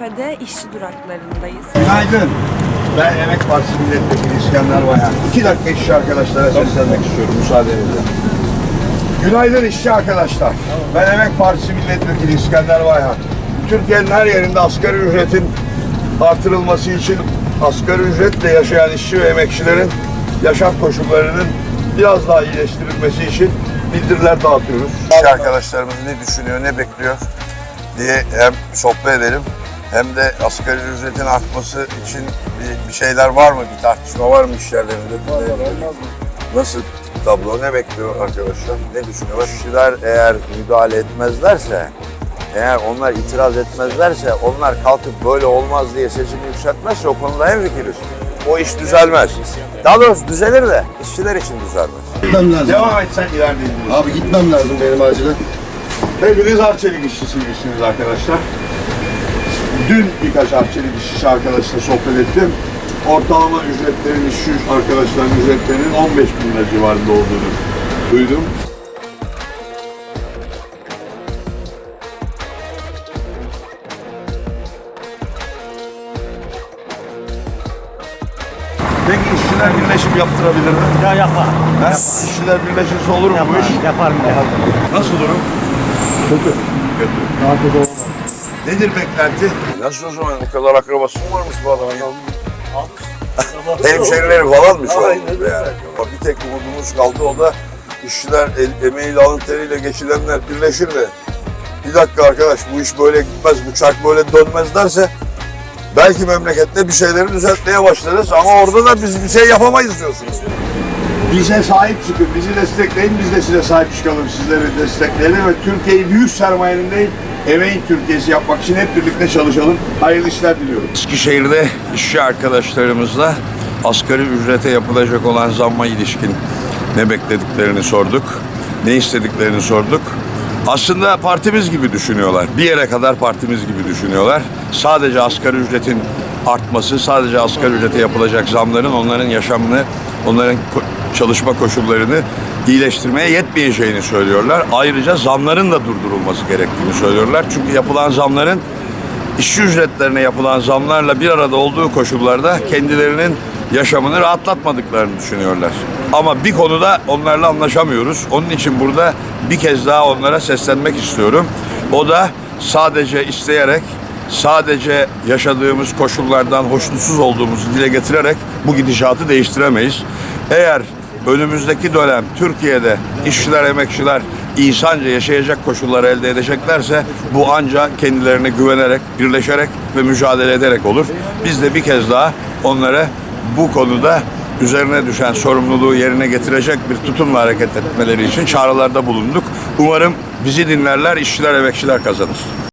Göztepe'de işçi duraklarındayız. Günaydın. Ben Emek Partisi Milletvekili İskender Bayan. İki dakika işçi arkadaşlara seslenmek istiyorum müsaadenizle. Günaydın işçi arkadaşlar. Ben Emek Partisi Milletvekili İskender Bayhan. Türkiye'nin her yerinde asgari ücretin artırılması için asgari ücretle yaşayan işçi ve emekçilerin yaşam koşullarının biraz daha iyileştirilmesi için bildiriler dağıtıyoruz. İşçi arkadaşlarımız ne düşünüyor, ne bekliyor diye hem sohbet edelim hem de asgari ücretin artması için bir, bir şeyler var mı? Bir tartışma var mı iş yerlerinde? Nasıl tablo? Ne bekliyor arkadaşlar? Ne düşünüyorlar? İşçiler eğer müdahale etmezlerse, eğer onlar itiraz etmezlerse, onlar kalkıp böyle olmaz diye sesini yükseltmezse o konuda hem fikiriz. O iş düzelmez. Daha doğrusu düzelir de işçiler için düzelmez. Gitmem lazım. Devam et sen ileride. Abi gitmem lazım benim acilen. Hepiniz Arçelik işçisiymişsiniz arkadaşlar. Dün birkaç Arçelik işçisi arkadaşla sohbet ettim. Ortalama ücretlerin, işçi arkadaşların ücretlerinin 15 bin lira civarında olduğunu duydum. Peki işçiler birleşim yaptırabilir mi? Ya yapar. Ha? İşçiler birleşirse olur mu bu Yapar. iş? Yapar mı? Yapar. Nasıl durum? Kötü. Kötü. Daha kötü olmaz. Nedir beklenti? Nasıl o zaman bu kadar akrabası mı varmış bu adamın? Hemşerileri falan mı şu an? Yani. Bir tek umudumuz kaldı o da işçiler el, emeğiyle alın teriyle geçilenler birleşir de bir dakika arkadaş bu iş böyle gitmez, bu çark böyle dönmez derse belki memlekette bir şeyleri düzeltmeye başlarız ama orada da biz bir şey yapamayız diyorsunuz. Bize sahip çıkın, bizi destekleyin, biz de size sahip çıkalım, sizleri destekleyelim ve Türkiye'yi büyük sermayenin değil, emeğin Türkiye'si yapmak için hep birlikte çalışalım. Hayırlı işler diliyorum. Eskişehir'de işçi arkadaşlarımızla asgari ücrete yapılacak olan zamma ilişkin ne beklediklerini sorduk, ne istediklerini sorduk. Aslında partimiz gibi düşünüyorlar. Bir yere kadar partimiz gibi düşünüyorlar. Sadece asgari ücretin artması, sadece asgari ücrete yapılacak zamların onların yaşamını, onların çalışma koşullarını iyileştirmeye yetmeyeceğini söylüyorlar. Ayrıca zamların da durdurulması gerektiğini söylüyorlar. Çünkü yapılan zamların işçi ücretlerine yapılan zamlarla bir arada olduğu koşullarda kendilerinin yaşamını rahatlatmadıklarını düşünüyorlar. Ama bir konuda onlarla anlaşamıyoruz. Onun için burada bir kez daha onlara seslenmek istiyorum. O da sadece isteyerek, sadece yaşadığımız koşullardan hoşnutsuz olduğumuzu dile getirerek bu gidişatı değiştiremeyiz. Eğer önümüzdeki dönem Türkiye'de işçiler, emekçiler insanca yaşayacak koşulları elde edeceklerse bu ancak kendilerine güvenerek, birleşerek ve mücadele ederek olur. Biz de bir kez daha onlara bu konuda üzerine düşen sorumluluğu yerine getirecek bir tutumla hareket etmeleri için çağrılarda bulunduk. Umarım bizi dinlerler, işçiler, emekçiler kazanır.